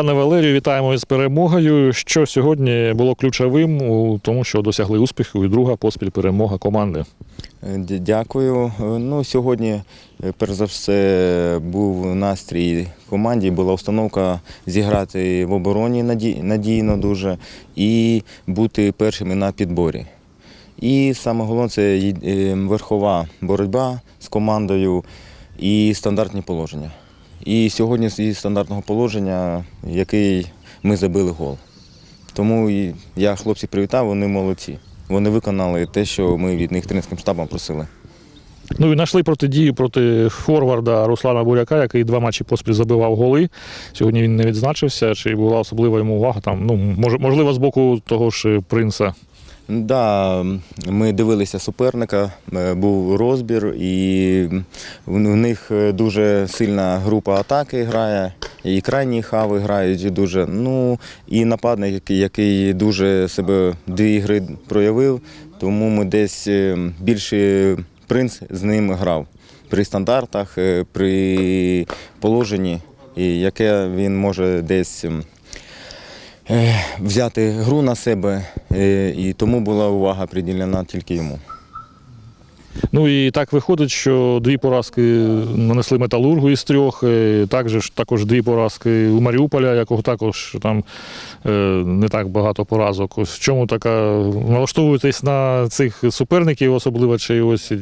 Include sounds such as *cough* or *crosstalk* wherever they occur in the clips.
Пане Валерію, вітаємо із перемогою. Що сьогодні було ключовим у тому, що досягли успіху і друга поспіль перемога команди. Е, Дякую. Е, Ну, сьогодні, е, перш за все, був настрій команді, була установка зіграти в обороні надійно дуже і бути першими на підборі. І саме головне це е, верхова боротьба з командою і стандартні положення. І сьогодні з стандартного положення, який ми забили гол. Тому я хлопців привітав, вони молодці. Вони виконали те, що ми від них тренерським штабом просили. Ну і знайшли протидію проти форварда Руслана Буряка, який два матчі поспіль забивав голи. Сьогодні він не відзначився. Чи була особлива йому увага? Там, ну, можливо, з боку того ж принца. Да, ми дивилися суперника, е, був розбір, і в них е, дуже сильна група атаки грає, і крайні хави грають дуже. Ну і нападник, який- дуже себе дві гри проявив, тому ми десь е, більше принц з ним грав при стандартах, при положенні, і яке він може десь. Е, взяти гру на себе, е, і тому була увага приділена тільки йому. Ну і так виходить, що дві поразки нанесли металургу із трьох. е, Також, також дві поразки у Маріуполя, якого також там не так багато поразок. Ось в чому така налаштовуєтесь на цих суперників, особливо чи ось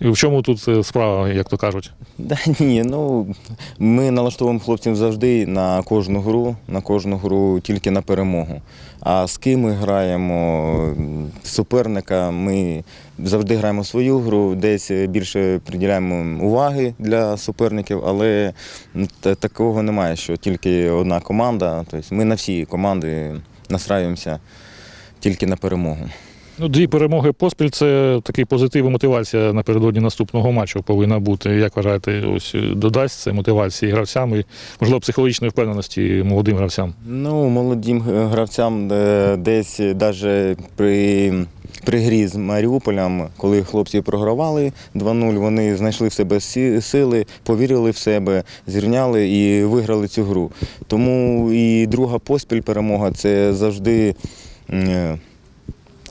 і в чому тут е, справа, як то кажуть? *laughs* Да, ні, ну ми налаштовуємо хлопців завжди на кожну гру, на кожну гру тільки на перемогу. А з ким ми граємо суперника, ми завжди граємо свою гру, десь більше приділяємо уваги для суперників, але такого немає, що тільки одна команда. Тобто ми на всі команди настраюємося тільки на перемогу. Ну, дві перемоги поспіль це такий позитив і мотивація напередодні наступного матчу повинна бути. Як вважаєте, ось е, додасть це мотивації гравцям і, можливо, психологічної впевненості молодим гравцям? Ну, молодим е, гравцям е, десь навіть при, при грі з Маріуполем, коли хлопці програвали 2-0, вони знайшли в себе сили, повірили в себе, зрівняли і виграли цю гру. Тому і друга поспіль перемога це завжди.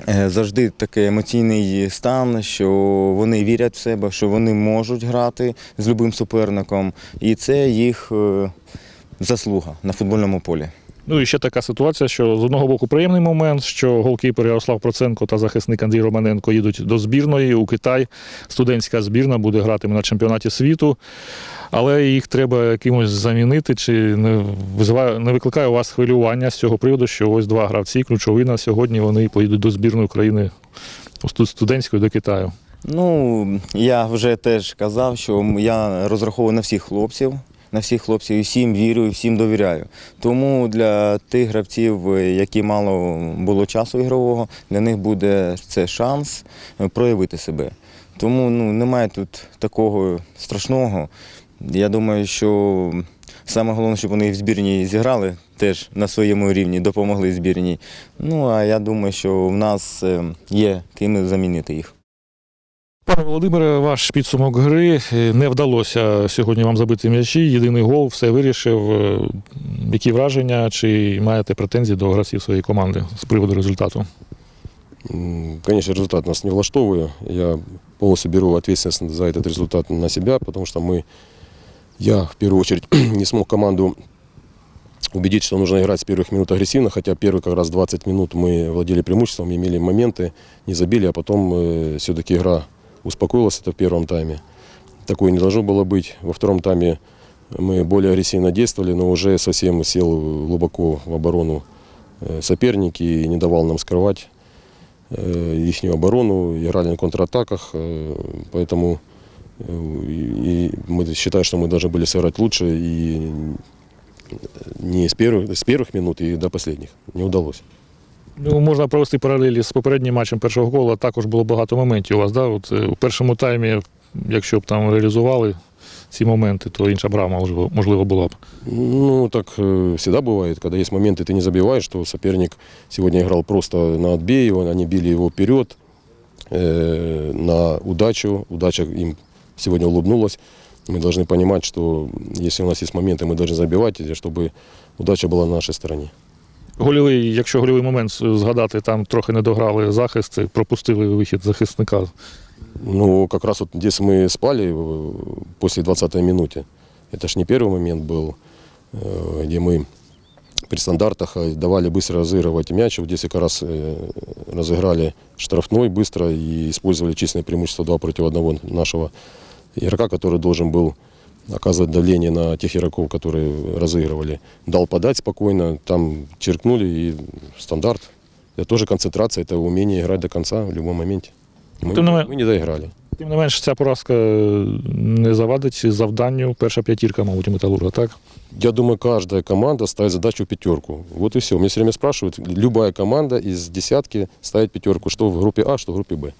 Е, Завжди такий емоційний стан, що вони вірять в себе, що вони можуть грати з будь-яким суперником, і це їх е, заслуга на футбольному полі. Ну і ще така ситуація, що з одного боку приємний момент, що голкіпер Ярослав Проценко та захисник Андрій Романенко їдуть до збірної у Китай. Студентська збірна буде грати на чемпіонаті світу, але їх треба якимось замінити. Чи не визиває, не викликає у вас хвилювання з цього приводу, що ось два гравці ключові на сьогодні вони поїдуть до збірної України студентської до Китаю. Ну, я вже теж казав, що я розраховую на всіх хлопців, на всіх хлопців і всім вірю, і всім довіряю. Тому для тих гравців, е, які мало було часу ігрового, для них буде це шанс е, проявити себе. Тому ну, немає тут такого страшного. Я думаю, що саме головне, щоб вони в збірні зіграли теж на своєму рівні, допомогли збірній. Ну а я думаю, що в нас е, є ким замінити їх. Пане Володимире, ваш підсумок гри Е, не вдалося сьогодні вам забити м'ячі. Єдиний гол, все вирішив. Е, Які враження? Чи маєте претензії до гравців своєї команди з приводу результату? М, Конечно, результат нас не влаштовує. Я полностью беру ответственность за этот результат на себя, потому что мы, я в первую очередь *clears throat* не смог команду убедить, что нужно играть с первых минут агрессивно, хотя первые как раз 20 минут мы владели преимуществом, имели моменты, не забили, а потом э, все-таки игра успокоилась, это в первом тайме. Такое не должно было быть. Во втором тайме мы более агрессивно действовали, но уже совсем сел глубоко в оборону э, соперник и не давал нам скрывать э, их оборону, играли на контратаках, э, поэтому и мы считаем, что мы должны были сыграть лучше и не с первых, с первых минут и до последних. Не удалось. Ну, можна провести паралелі з попереднім матчем першого гола. Також було багато моментів у вас. Да? От, е, у першому таймі, якщо б там реалізували ці моменти, то інша брама можливо, можливо була б. Ну, так э, всегда бывает, когда есть моменты, ты не забиваешь, что соперник сегодня играл просто на отбей, он- они били его вперед, э, на удачу, удача им сегодня улыбнулась. Мы должны понимать, что если у нас есть моменты, мы должны забивать, и чтобы удача была на нашей стороне. Гольовий, якщо гольовий момент згадати, там трохи не дограли захист, пропустили вихід захисника. Ну, как раз вот здесь мы спали э, после 20-й минуте. Это ж не первый момент был, э, где мы при стандартах э, давали быстро разыгрывать мяч. Вот здесь как раз э, разыграли штрафной быстро и использовали численное преимущество 2 против одного нашего игрока, который должен был оказывать давление на тех игроков, которые разыгрывали. Дал подать спокойно, там черкнули и стандарт. Это тоже концентрация, это умение играть до конца в любом моменте. Мы, Ты, ну, мы не доиграли. Тим не менш, ця поразка не завадить завданню. Перша п'ятірка, мабуть, у металурга, так? Я думаю, каждая команда ставит задачу в пятерку. Вот и все. Мне все время спрашивают, любая команда из десятки ставит пятерку, что в группе А, что в группе Б.